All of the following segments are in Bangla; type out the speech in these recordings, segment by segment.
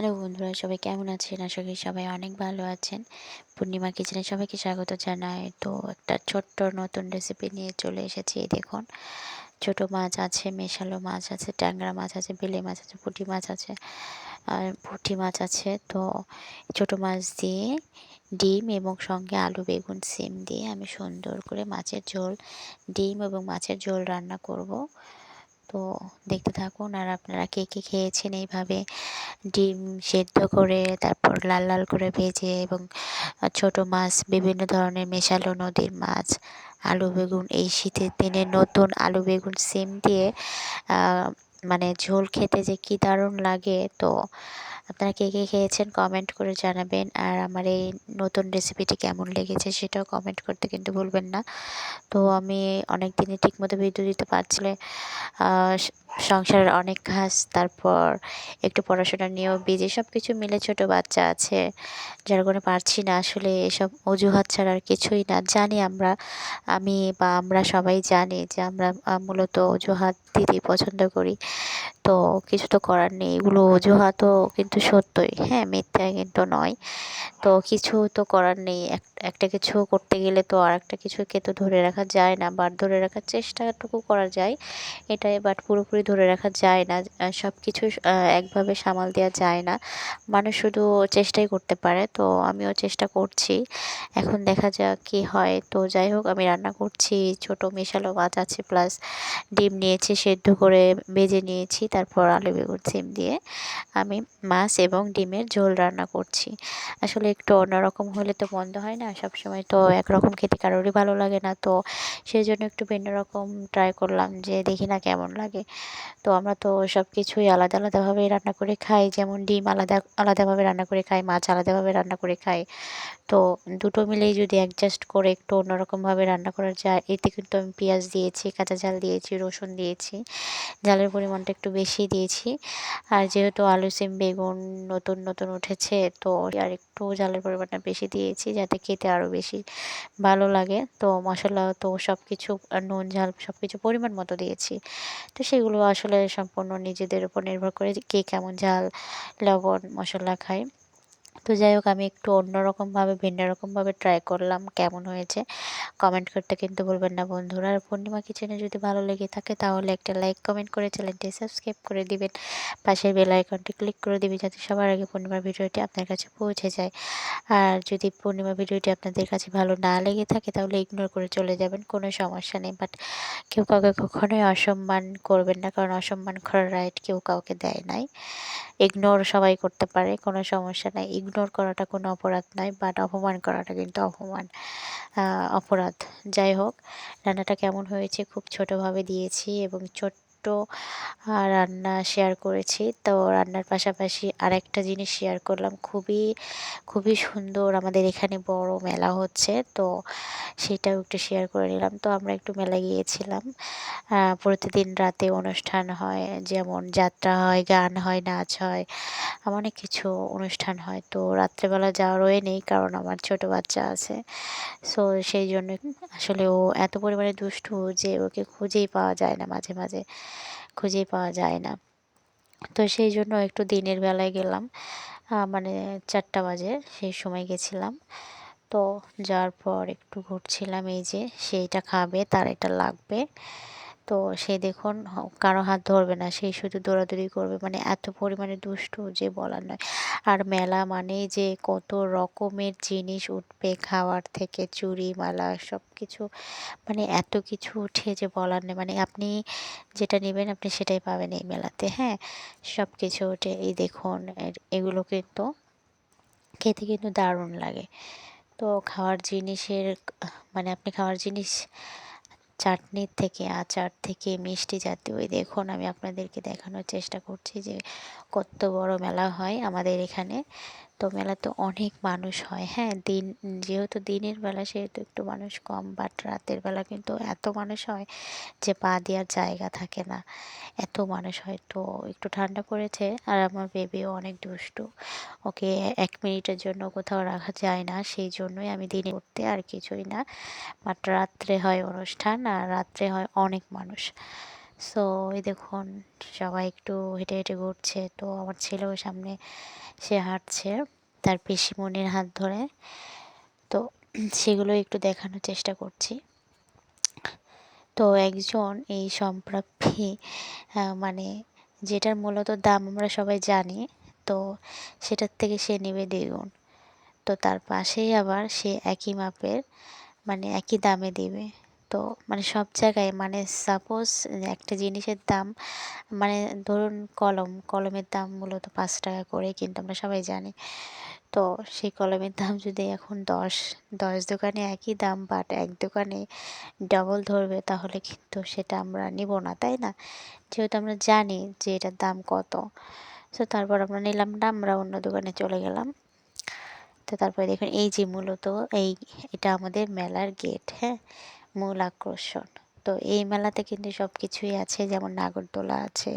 হ্যালো বন্ধুরা, সবাই কেমন আছেন? আশা করি সবাই অনেক ভালো আছেন। পূর্ণিমা কিচেনে সবাইকে স্বাগত জানাই। তো একটা ছোট্ট নতুন রেসিপি নিয়ে চলে এসেছি দেখুন। ছোট মাছ আছে, মেশালো মাছ আছে, ট্যাংরা মাছ আছে, বেলে মাছ আছে, পুঁটি মাছ আছে, আর পুঁটি মাছ আছে। তো ছোট মাছ দিয়ে ডিম এবং সঙ্গে আলু, বেগুন, সিম দিয়ে আমি সুন্দর করে মাছের ঝোল, ডিম এবং মাছের ঝোল রান্না করব। তো দেখতে থাকুন আর আপনারা কে কে খেয়েছেন এইভাবে। ডিম সেদ্ধ করে, তারপর লাল লাল করে ভেজে এবং ছোট মাছ, বিভিন্ন ধরনের মেশালো নদীর মাছ, আলু বেগুন, এই শীতের দিনে নতুন আলু বেগুন সিম দিয়ে মানে ঝোল খেতে যে কী দারুণ লাগে তো আপনারা কে কে খেয়েছেন কমেন্ট করে জানাবেন। আর আমার এই নতুন রেসিপিটি কেমন লেগেছে সেটাও কমেন্ট করতে কিন্তু ভুলবেন না। তো আমি অনেক দিনই ঠিকমতো ভিডিও দিতে পারছিলে সংসারের অনেক কাজ, তারপর একটু পড়াশোনা নিয়েও বিজি সব কিছু মিলে ছোট বাচ্চা আছে, যার কোনো পারছি না। আসলে এসব অজুহাত ছাড়া আর কিছুই না। জানি আমরা, আমি বা আমরা সবাই জানি যে আমরা মূলত অজুহাত দিতেই পছন্দ করি। তো কিছু তো করার নেই। এগুলো অজুহাতও কিন্তু সত্যই। হ্যাঁ মিথ্যা কিন্তু নয়। তো কিছু তো করার নেই। একটা কিছু করতে গেলে তো আর একটা কিছুকে তো ধরে রাখা যায় না। বাট ধরে রাখার চেষ্টাটুকু করা যায়। এটাই বাট পুরোপুরি ধরে রাখা যায় না। সব কিছু একভাবে সামাল দেওয়া যায় না। মানুষ শুধু চেষ্টাই করতে পারে। তো আমিও চেষ্টা করছি। এখন দেখা যাক কী হয়। তো যাই হোক, আমি রান্না করছি। ছোট মেশালো মাছ আছে, প্লাস ডিম নিয়েছি, সেদ্ধ করে ভেজে নিয়েছি। তারপর আলু বেগুন, সিম দিয়ে আমি মাছ এবং ডিমের ঝোল রান্না করছি। আসলে একটু অন্যরকম হলে তো বন্ধ হয় না, সবসময় তো একরকম খেতে কারোরই ভালো লাগে না, তো সেই জন্য একটু ভিন্ন রকম ট্রাই করলাম যে দেখি না কেমন লাগে। তো আমরা তো সব কিছুই আলাদা আলাদাভাবে রান্না করে খাই, যেমন ডিম আলাদা, আলাদাভাবে রান্না করে খাই, মাছ আলাদাভাবে রান্না করে খাই। তো দুটো মিলেই যদি অ্যাডজাস্ট করে একটু অন্যরকমভাবে রান্না করা যায়, এতে কিন্তু আমি পেঁয়াজ দিয়েছি, কাঁচা ঝাল দিয়েছি, রসুন দিয়েছি, ঝালের পরিমাণটা একটু বেশি দিয়েছি। আর যেহেতু আলু, সিম, বেগুন নতুন নতুন উঠেছে, তো আর একটু ঝালের পরিমাণটা বেশি দিয়েছি যাতে খেতে আরও বেশি ভালো লাগে। তো মশলা, তো সব কিছু নুন, ঝাল সব কিছু পরিমাণ মতো দিয়েছি। তো সেগুলো আসলে সম্পূর্ণ নিজেদের উপর নির্ভর করে কে কেমন ঝাল, লবণ, মশলা খায়। তো যাই হোক, আমি একটু অন্যরকমভাবে ভিন্ন রকমভাবে ট্রাই করলাম কেমন হয়েছে। কমেন্ট করতে কিন্তু বলবেন না বন্ধুরা। আর পূর্ণিমা কিচেনে যদি ভালো লেগে থাকে, তাহলে একটা লাইক কমেন্ট করে চ্যানেলটি সাবস্ক্রাইব করে দিবেন। পাশের বেল আইকনটি ক্লিক করে দিবেন, যাতে সবার আগে পূর্ণিমার ভিডিওটি আপনার কাছে পৌঁছে যায়। আর যদি পূর্ণিমা ভিডিওটি আপনাদের কাছে ভালো না লেগে থাকে, তাহলে ইগনোর করে চলে যাবেন, কোনো সমস্যা নেই। বাট কেউ কাউকে কখনোই অসম্মান করবেন না, কারণ অসম্মান করার রাইট কেউ কাউকে দেয় নাই। ইগনোর সবাই করতে পারে, কোনো সমস্যা নাই। ইগনোর করাটা কোনো অপরাধ নয়, বাট অপমান করাটা কিন্তু অপমান অপরাধ। যাই হোক, রান্নাটা কেমন হয়েছে খুব ছোটোভাবে দিয়েছি এবং ছোট্ট রান্না শেয়ার করেছি। তো রান্নার পাশাপাশি আরেকটা জিনিস শেয়ার করলাম। খুবই খুবই সুন্দর আমাদের এখানে বড় মেলা হচ্ছে। তো সেটাও একটু শেয়ার করে নিলাম। তো আমরা একটু মেলা গিয়েছিলাম। প্রতিদিন রাতে অনুষ্ঠান হয়। যেমন যাত্রা হয়, গান হয়, নাচ হয়, অনেক কিছু অনুষ্ঠান হয়। তো রাত্রেবেলা যাওয়ার ওয়ে নেই কারণ আমার ছোট বাচ্চা আছে। সো সেই জন্য আসলে ও এত পরিমাণে দুষ্টু যে ওকে খুঁজেই পাওয়া যায় না মাঝে মাঝে। খুঁজেই পাওয়া যায় না। তো সেই জন্য একটু দিনের বেলায় গেলাম। মানে চারটা বাজে সেই সময় গেছিলাম। তো যাওয়ার পর একটু ঘুরছিলাম এই যে, সেইটা খাবে, তার এটা লাগবে। তো সে দেখুন কারও হাত ধরবে না সেই শুধু দৌড়াদৌড়ি করবে। মানে এত পরিমাণে দুষ্টু যে বলার নয়। আর মেলা মানে যে কত রকমের জিনিস উঠবে খাওয়ার থেকে চুরি মালা সব কিছু মানে এত কিছু উঠে যে বলার নেই মানে আপনি যেটা নেবেন, আপনি সেটাই পাবেন এই মেলাতে হ্যাঁ? সব কিছু উঠে, এই দেখুন এগুলো কিন্তু খেতে কিন্তু দারুণ লাগে। তো খাওয়ার জিনিসের মানে আপনি খাওয়ার জিনিস চাটনির থেকে আচার থেকে মিষ্টি জাতীয় ওই দেখুন আমি আপনাদেরকে দেখানোর চেষ্টা করছি যে কত বড় মেলা হয় আমাদের এখানে। তো মেলাতে অনেক মানুষ হয়। হ্যাঁ দিন, যেহেতু দিনের বেলা সেহেতু একটু মানুষ কম বাট রাতের বেলা কিন্তু এত মানুষ হয় যে পা দেওয়ার জায়গা থাকে না। এত মানুষ হয় তো একটু ঠান্ডা পড়েছে আর আমার বেবিও অনেক দুষ্টু। ওকে এক মিনিটের জন্য কোথাও রাখা যায় না, সেই জন্যই আমি দিনে উঠতে আর কিছুই না। বাট রাত্রে হয় অনুষ্ঠান আর রাত্রে হয় অনেক মানুষ। সো এই দেখুন, সবাই একটু হেঁটে হেঁটে ঘুরছে। তো আমার ছেলেও সামনে, সে হাঁটছে তার পিসিমণির হাত ধরে। তো সেগুলো একটু দেখানোর চেষ্টা করছি। তো একজন এই সম্প্রাপ্তি মানে যেটার মূলত দাম আমরা সবাই জানি, তো সেটার থেকে সে নেবে দ্বিগুণ। তো তার পাশেই আবার সে একই মাপের মানে একই দামে দেবে। তো মানে সব জায়গায় মানে সাপোজ একটা জিনিসের দাম মানে ধরুন কলম, কলমের দাম মূলত পাঁচ টাকা করে কিন্তু আমরা সবাই জানি। তো সেই কলমের দাম যদি এখন দশ দশ দোকানে একই দাম বাট এক দোকানে ডবল ধরবে তাহলে কিন্তু সেটা আমরা নিব না, তাই না? যেহেতু আমরা জানি যে এটার দাম কত। তো তারপর আমরা নিলাম না, আমরা অন্য দোকানে চলে গেলাম। তো তারপরে দেখুন এই যে মূলত এই, এটা আমাদের মেলার গেট হ্যাঁ? মূল আকর্ষণ। তো এই মেলাতে কিন্তু সব কিছুই আছে, যেমন নাগরদোলা আছে,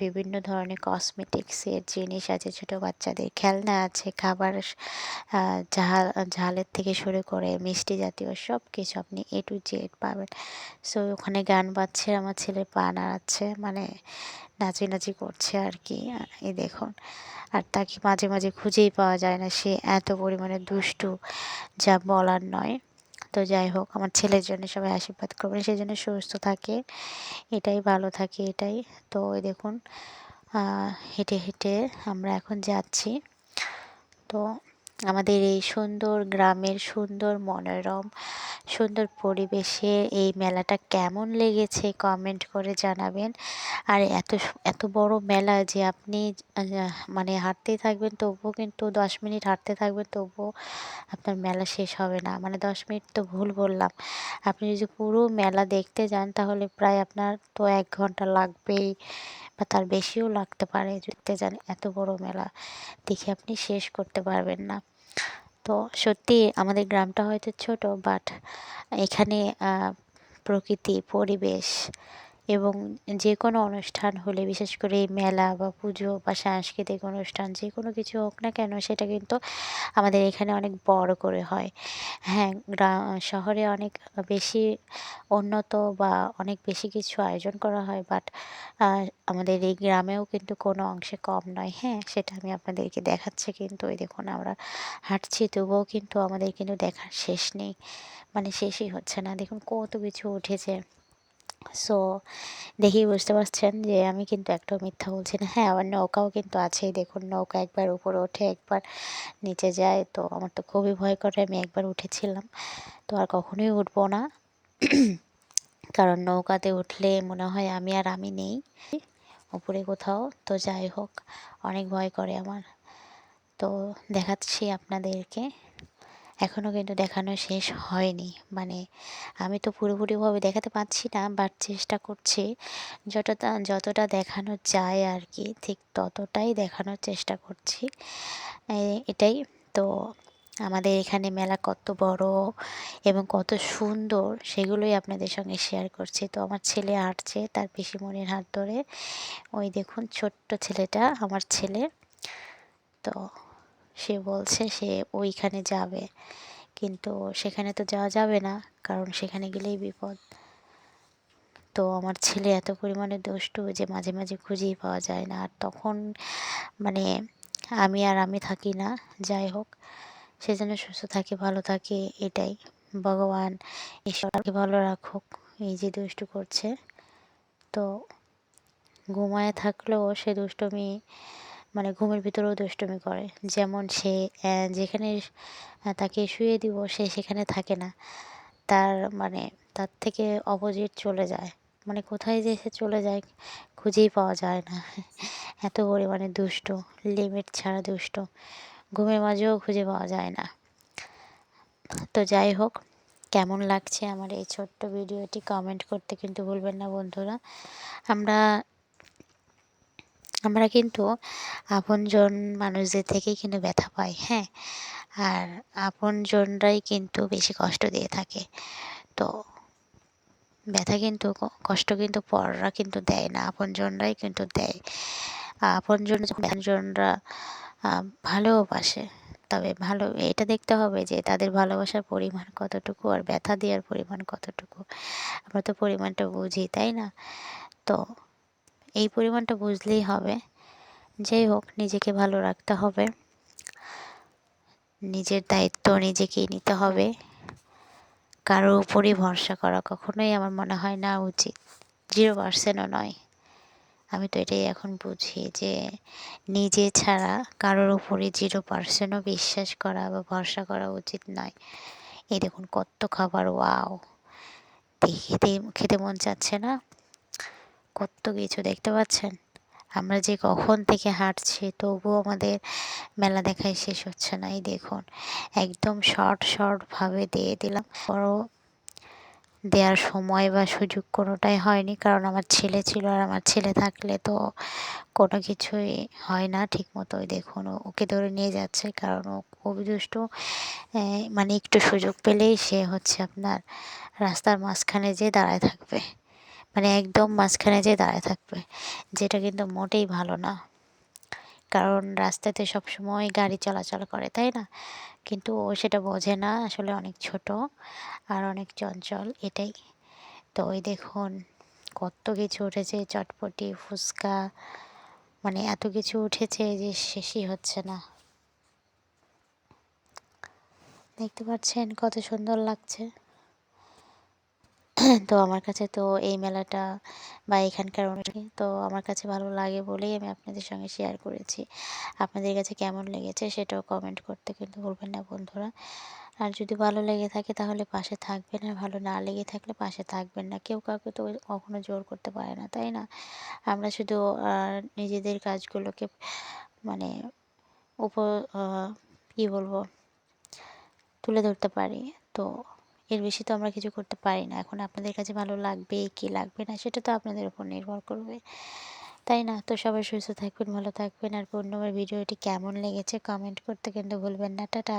বিভিন্ন ধরনের কসমেটিক্সের জিনিস আছে, ছোটো বাচ্চাদের খেলনা আছে, খাবার ঝাল, ঝালের থেকে শুরু করে মিষ্টি জাতীয় সব কিছু আপনি এ টু জেড পাবেন। সো ওখানে গান বাজছে, আমার ছেলে পা নাড়াচ্ছে মানে নাচি নাচি করছে আর কি এই দেখুন। আর তাকে মাঝে মাঝে খুঁজেই পাওয়া যায় না, সে এত পরিমাণে দুষ্টু, যা বলার নয়। তো যাই হোক, আমার ছেলের জন্য সবাই আশীর্বাদ করবেন সেই জন্য সুস্থ থাকে, এটাই ভালো থাকে, এটাই। তো ওই দেখুন হেঁটে হেঁটে আমরা এখন যাচ্ছি। তো আমাদের এই সুন্দর গ্রামের সুন্দর মনোরম, সুন্দর পরিবেশে এই মেলাটা কেমন লেগেছে কমেন্ট করে জানাবেন। আর এত এত বড় মেলা যে আপনি মানে হাঁটতেই থাকবেন তবুও কিন্তু দশ মিনিট হাঁটতে থাকবেন তবুও আপনার মেলা শেষ হবে না। মানে দশ মিনিট তো ভুল বললাম। আপনি যদি পুরো মেলা দেখতে যান তাহলে প্রায় আপনার তো এক ঘণ্টা লাগবেই। বা তার বেশিও লাগতে পারে যেতে যান এত বড় মেলা দেখে আপনি শেষ করতে পারবেন না। তো সত্যি আমাদের গ্রামটা হয়তো ছোট বাট এখানে প্রকৃতি, পরিবেশ এবং যে কোনো অনুষ্ঠান হলে, বিশেষ করে মেলা বা পুজো বা সাংস্কৃতিক অনুষ্ঠান যে কোনো কিছু হোক না কেন, সেটা কিন্তু আমাদের এখানে অনেক বড় করে হয়। হ্যাঁ গ্রাম শহরে অনেক বেশি উন্নত বা অনেক বেশি কিছু আয়োজন করা হয় বাট আমাদের এই গ্রামেও কিন্তু কোনো অংশে কম নয়। হ্যাঁ সেটা আমি আপনাদেরকে দেখাচ্ছি কিন্তু ওই দেখুন আমরা হাঁটছি, তবুও কিন্তু আমাদের কিন্তু দেখার শেষ নেই। মানে শেষই হচ্ছে না। দেখুন কত কিছু উঠেছে। সো দেখেই বুঝতে পারছেন যে আমি কিন্তু একটাও মিথ্যা বলছি না। হ্যাঁ আবার নৌকাও কিন্তু আছেই। দেখুন, নৌকা একবার উপরে ওঠে একবার নিচে যায়। তো আমার তো খুবই ভয় করে আমি একবার উঠেছিলাম। তো আর কখনোই উঠবো না। কারণ নৌকাতে উঠলে মনে হয় আমি আর আমি নেই। উপরে কোথাও। তো যাই হোক, অনেক ভয় করে আমার। তো দেখাচ্ছি আপনাদেরকে। এখনও কিন্তু দেখানো শেষ হয়নি। মানে আমি তো পুরোপুরিভাবে দেখাতে পারছি না বাট চেষ্টা করছি। যতটা যতটা দেখানো যায় আর কি ঠিক ততটাই দেখানোর চেষ্টা করছি। এটাই। তো আমাদের এখানে মেলা কত বড় এবং কত সুন্দর সেগুলোই আপনাদের সঙ্গে শেয়ার করছি। তো আমার ছেলে হাঁটছে তার পিসিমণির হাত ধরে। ওই দেখুন ছোট্ট ছেলেটা, আমার ছেলে। তো সে বলছে সে ওইখানে যাবে। কিন্তু সেখানে তো যাওয়া যাবে না, কারণ সেখানে গেলেই বিপদ। তো আমার ছেলে এত পরিমাণে দুষ্টু যে মাঝে মাঝে খুঁজেই পাওয়া যায় না। আর তখন মানে আমি আর আমি থাকি না, যাই হোক। সেজন্য সুস্থ থাকে, ভালো থাকে, এটাই। ভগবান, ঈশ্বরকে ভালো রাখুক, এই যে দুষ্টু করছে। তো ঘুমায় থাকলেও সে দুষ্টমি মানে ঘুমের ভিতরেও দুষ্টুমি করে। যেমন সে যেখানে তাকে শুয়ে দিব, সে সেখানে থাকে না। তার মানে তার থেকে অপোজিট চলে যায়। মানে কোথায় যে সে চলে যায় খুঁজেই পাওয়া যায় না। এত পরিমাণে দুষ্ট লিমিট ছাড়া দুষ্ট। ঘুমের মাঝেও খুঁজে পাওয়া যায় না। তো যাই হোক, কেমন লাগছে আমার এই ছোট্ট ভিডিওটি কমেন্ট করতে কিন্তু ভুলবেন না বন্ধুরা। আমরা আমরা কিন্তু আপনজন মানুষদের থেকেই কিন্তু ব্যথা পাই হ্যাঁ? আর আপনজনরাই কিন্তু বেশি কষ্ট দিয়ে থাকে। তো ব্যথা কিন্তু কষ্ট কিন্তু পররা কিন্তু দেয় না, আপনজনরাই কিন্তু দেয়। আপনজন আপনজনরা ভালোবাসে তবে ভালো, এটা দেখতে হবে যে তাদের ভালোবাসার পরিমাণ কতটুকু আর ব্যথা দেওয়ার পরিমাণ কতটুকু। আমরা তো পরিমাণটা বুঝি, তাই না? তো এই পরিমাণটা বুঝলেই হবে। যাই হোক, নিজেকে ভালো রাখতে হবে। নিজের দায়িত্ব নিজেকেই নিতে হবে। কারোর উপরই ভরসা করা কখনোই আমার মনে হয় না উচিত। জিরো পার্সেন্টও নয়। আমি তো এটাই এখন বুঝি যে নিজে ছাড়া কারোর উপরে জিরো পার্সেন্টও বিশ্বাস করা বা ভরসা করা উচিত নয়। এই দেখুন কত খাবার ওয়াও দেখে খেতে মন চাচ্ছে না। কত কিছু দেখতে পাচ্ছেন? আমরা যে কখন থেকে হাঁটছি, তবুও আমাদের মেলা দেখায় শেষ হচ্ছে না। এই দেখুন, একদম শর্ট, শর্টভাবে দিয়ে দিলাম। বড় দেওয়ার সময় বা সুযোগ কোনোটাই হয়নি, কারণ আমার ছেলে ছিল আর আমার ছেলে থাকলে তো কোনো কিছুই হয় না ঠিক মতো ওই দেখুন ওকে ধরে নিয়ে যাচ্ছে, কারণ ও খুবই দুষ্ট। মানে একটু সুযোগ পেলেই সে হচ্ছে আপনার রাস্তার মাঝখানে যেয়ে দাঁড়ায় থাকবে। মানে একদম মাঝখানে যেয়ে দাঁড়ায় থাকবে, যেটা কিন্তু মোটেই ভালো না। কারণ রাস্তাতে সবসময় গাড়ি চলাচল করে, তাই না? কিন্তু ও সেটা বোঝে না, আসলে অনেক ছোট আর অনেক চঞ্চল, এটাই। তো ওই দেখুন, কত কিছু উঠেছে, চটপটি, ফুচকা মানে এত কিছু উঠেছে যে শেষই হচ্ছে না। দেখতে পাচ্ছেন কত সুন্দর লাগছে। তো আমার কাছে তো এই মেলাটা বা এখানকার অনুষ্ঠান তো আমার কাছে ভালো লাগে বলেই আমি আপনাদের সঙ্গে শেয়ার করেছি। আপনাদের কাছে কেমন লেগেছে সেটাও কমেন্ট করতে কিন্তু ভুলবেন না বন্ধুরা। আর যদি ভালো লেগে থাকে তাহলে পাশে থাকবেন আর ভালো না লেগে থাকলে পাশে থাকবেন না। কেউ কাউকে তো কখনো জোর করতে পারে না, তাই না? আমরা শুধু নিজেদের কাজগুলোকে মানে উপ কী বলব, তুলে ধরতে পারি। তো এর বেশি তো আমরা কিছু করতে পারি না। এখন আপনাদের কাছে ভালো লাগবে, কি লাগবে না সেটা তো আপনাদের উপর নির্ভর করবে। তাই না? তো সবাই সুস্থ থাকবেন ভালো থাকবেন আর পূর্ণবার ভিডিওটি কেমন লেগেছে কমেন্ট করতে কিন্তু ভুলবেন না। টাটা।